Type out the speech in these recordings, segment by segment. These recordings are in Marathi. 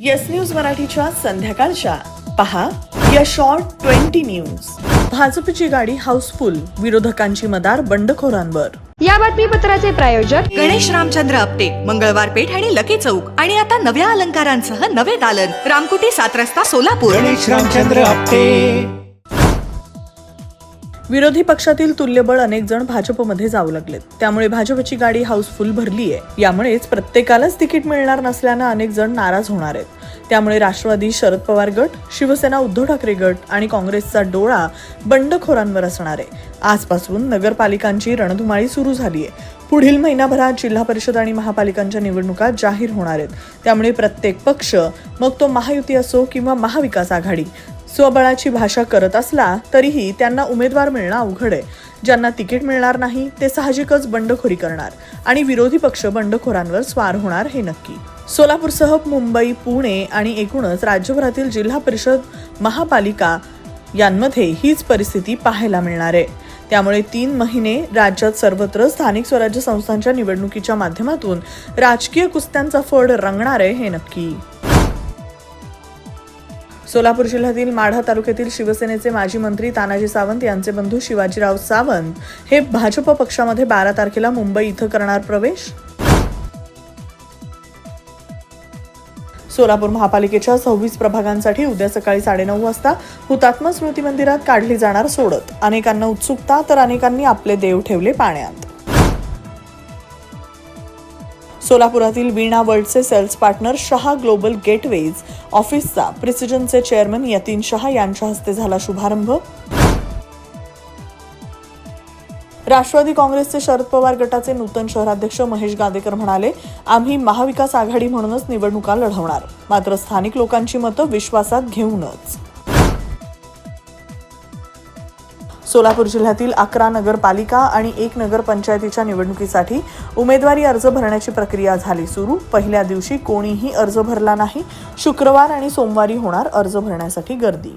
येस न्यूज मराठीच्या संध्याकाळच्या. पहा या शॉर्ट ट्वेंटी न्यूज भाजपची गाडी हाऊसफुल विरोधकांची मदार बंडखोरांवर. या बातमीपत्राचे प्रायोजक गणेश रामचंद्र आपटे मंगळवार पेठ आणि लकी चौक आणि आता नव्या अलंकारांसह नवे दालन रामकुटी सात रस्ता सोलापूर. गणेश रामचंद्र आपटे. विरोधी पक्षातील तुल्यबळ अनेक जण भाजपमध्ये जाऊ लागलेत. त्यामुळे भाजपची गाडी हाऊसफुल भरली आहे यामुळेच प्रत्येकालाच तिकीट मिळणार नसल्यानं अनेक जण नाराज होणार आहेत. त्यामुळे राष्ट्रवादी शरद पवार गट शिवसेना उद्धव ठाकरे गट आणि काँग्रेसचा डोळा बंडखोरांवर असणार आहे. आजपासून नगरपालिकांची रणधुमाळी सुरू झाली आहे पुढील महिनाभरात जिल्हा परिषद आणि महापालिकांच्या निवडणुका जाहीर होणार आहेत. त्यामुळे प्रत्येक पक्ष मग तो महायुती असो किंवा महाविकास आघाडी स्वबळाची भाषा करत असला तरीही त्यांना उमेदवार मिळणं अवघड आहे. ज्यांना तिकीट मिळणार नाही ते साहजिकच बंडखोरी करणार आणि विरोधी पक्ष बंडखोरांवर स्वार होणार हे नक्की. सोलापूरसह मुंबई पुणे आणि एकूणच राज्यभरातील जिल्हा परिषद महापालिका यांमध्ये हीच परिस्थिती पाहायला मिळणार आहे. त्यामुळे तीन महिने राज्यात सर्वत्र स्थानिक स्वराज्य संस्थांच्या निवडणुकीच्या माध्यमातून राजकीय कुस्त्यांचा फड रंगणार आहे हे नक्की. सोलापूर जिल्ह्यातील माढा तालुक्यातील शिवसेनेचे माजी मंत्री तानाजी सावंत यांचे बंधू शिवाजीराव सावंत हे भाजप पक्षामध्ये बारा तारखेला मुंबई इथं करणार प्रवेश. सोलापूर महापालिकेच्या सव्वीस प्रभागांसाठी उद्या सकाळी साडेनऊ वाजता हुतात्मा स्मृती मंदिरात काढली जाणार सोडत. अनेकांना उत्सुकता तर अनेकांनी आपले देव ठेवले पाण्यात. सोलापुरातील Veena वर्ल्डचे sales partner Shah global gateways ऑफिसचा प्रिसिजनचे चेअरमन यतीन शहा यांच्या हस्ते झाला शुभारंभ. राष्ट्रवादी काँग्रेसचे शरद पवार गटाचे नूतन शहराध्यक्ष महेश गादेकर म्हणाले आम्ही महाविकास आघाडी म्हणूनच निवडणुका लढवणार. मात्र स्थानिक लोकांची मतं विश्वासात घेऊनच. सोलापूर जिल्ह्यातील अकरा नगरपालिका आणि एक नगरपंचायतीच्या निवडणुकीसाठी उमेदवारी अर्ज भरण्याची प्रक्रिया झाली सुरू. पहिल्या दिवशी कोणीही अर्ज भरला नाही. शुक्रवार आणि सोमवारी होणार अर्ज भरण्यासाठी गर्दी.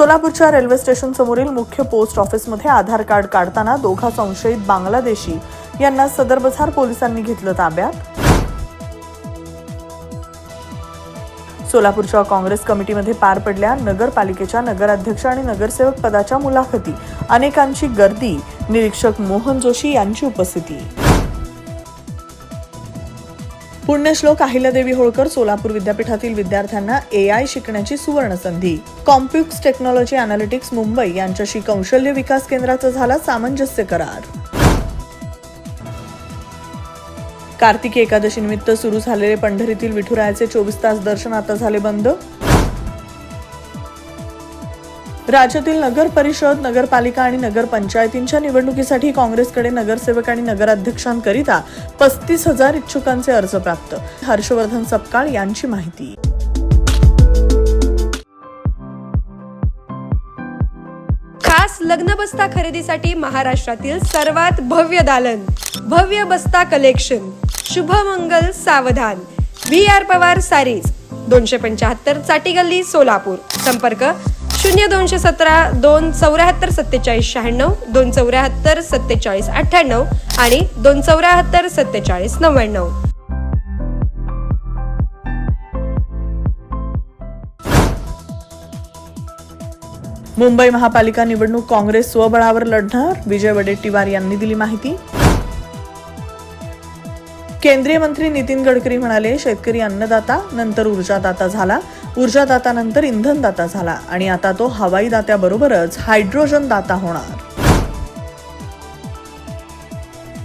सोलापूरच्या रेल्वे स्टेशन समोरील मुख्य पोस्ट ऑफिसमध्ये आधार कार्ड काढताना दोघा संशयित बांगलादेशी यांना सदर बझार पोलिसांनी घेतलं ताब्यात. सोलापूरच्या काँग्रेस कमिटीमध्ये पार पडल्या नगरपालिकेच्या नगराध्यक्ष आणि नगरसेवक पदाच्या मुलाखती. अनेकांची गर्दी. निरीक्षक मोहन जोशी यांची उपस्थिती. पुण्यश्लोक अहिल्यादेवी होळकर सोलापूर विद्यापीठातील विद्यार्थ्यांना ए आय शिकण्याची सुवर्ण संधी कॉम्प्युक्स टेक्नॉलॉजी अनालिटिक्स मुंबई यांच्याशी कौशल्य विकास केंद्राचा झाला सामंजस्य करार. कार्तिकी एकादशीनिमित्त सुरू झालेले पंढरीतील विठुरायाचे चोवीस तास दर्शन आता झाले बंद. राज्यातील नगर परिषद नगरपालिका आणि नगरपंचायतींच्या निवडणुकीसाठी काँग्रेसकडे नगरसेवक आणि नगराध्यक्षांकरिता पस्तीस हजार इच्छुकांचे अर्ज प्राप्त. हर्षवर्धन सपकाळ यांची माहिती. खास लग्न बस्ता खरेदीसाठी महाराष्ट्रातील सर्वात भव्य दालन भव्य बस्ता collection Shubhmangal Savdhan. V R Pawar saris दोनशे पंच्याहत्तर चाटी गल्ली सोलापूर. संपर्क शून्य दोनशे सतरा दोन चौऱ्याहत्तर सत्तेचाळीस शहाण्णव दोन चौऱ्याहत्तर सत्तेचाळीस अठ्ठ्याण्णव आणि दोन चौऱ्याहत्तर सत्तेचाळीस नव्याण्णव. मुंबई महापालिका निवडणूक काँग्रेस स्वबळावर लढणार. विजय वडेट्टीवार यांनी दिली माहिती. केंद्रीय मंत्री नितीन गडकरी म्हणाले शेतकरी अन्नदाता नंतर ऊर्जादाता झाला. ऊर्जादातानंतर इंधनदाता झाला. आणि आता तो हवाई दात्याबरोबरच हायड्रोजन दाता होणार.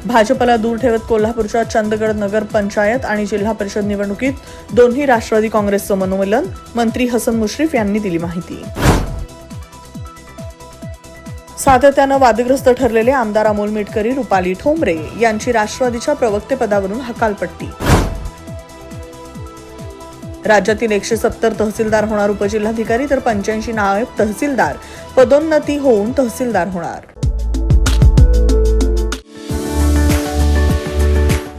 भाजपला दूर ठेवत कोल्हापूरच्या चंदगड नगर पंचायत आणि जिल्हा परिषद निवडणुकीत दोन्ही राष्ट्रवादी काँग्रेसचं मनोमिलन मंत्री हसन मुश्रीफ यांनी दिली माहिती. सातत्यानं वादग्रस्त ठरलेले आमदार अमोल मिटकरी रुपाली ठोंबरे यांची राष्ट्रवादीच्या प्रवक्तेपदावरून हकालपट्टी. राज्यातील एकशे सत्तर तहसीलदार होणार उपजिल्हाधिकारी तर पंच्याऐंशी नायब तहसीलदार पदोन्नती होऊन तहसीलदार होणार.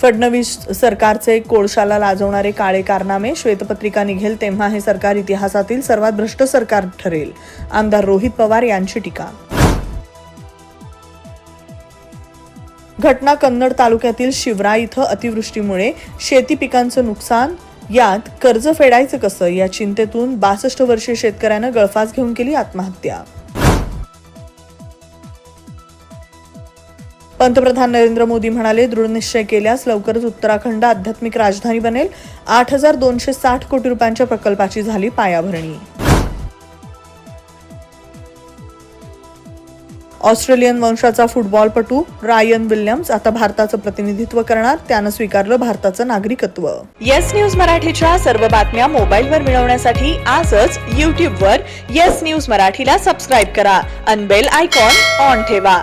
फडणवीस सरकारचे कोळशाला लाजवणारे काळे कारनामे श्वेतपत्रिका निघेल तेव्हा हे सरकार इतिहासातील सर्वात भ्रष्ट सरकार ठरेल. आमदार रोहित पवार यांची टीका. घटना कन्नड तालुक्यातील शिवरा इथं अतिवृष्टीमुळे शेती पिकांचं नुकसान यात कर्ज फेडायचं कसं या चिंतेतून बासष्ट वर्षीय शेतकऱ्यानं गळफास घेऊन केली आत्महत्या. पंतप्रधान नरेंद्र मोदी म्हणाले दृढनिश्चय केल्यास लवकरच उत्तराखंड आध्यात्मिक राजधानी बनेल. आठ हजार दोनशे साठ कोटी रुपयांच्या प्रकल्पाची झाली पायाभरणी. ऑस्ट्रेलियन वंशाचा फुटबॉलपटू रायन विल्यम्स आता भारताचं प्रतिनिधित्व करणार त्यानं स्वीकारलं भारताचं नागरिकत्व. येस न्यूज मराठीच्या सर्व बातम्या मोबाईलवर मिळवण्यासाठी आजच यूट्यूबवर येस न्यूज मराठीला सबस्क्राईब करा अनबेल आयकॉन ऑन ठेवा.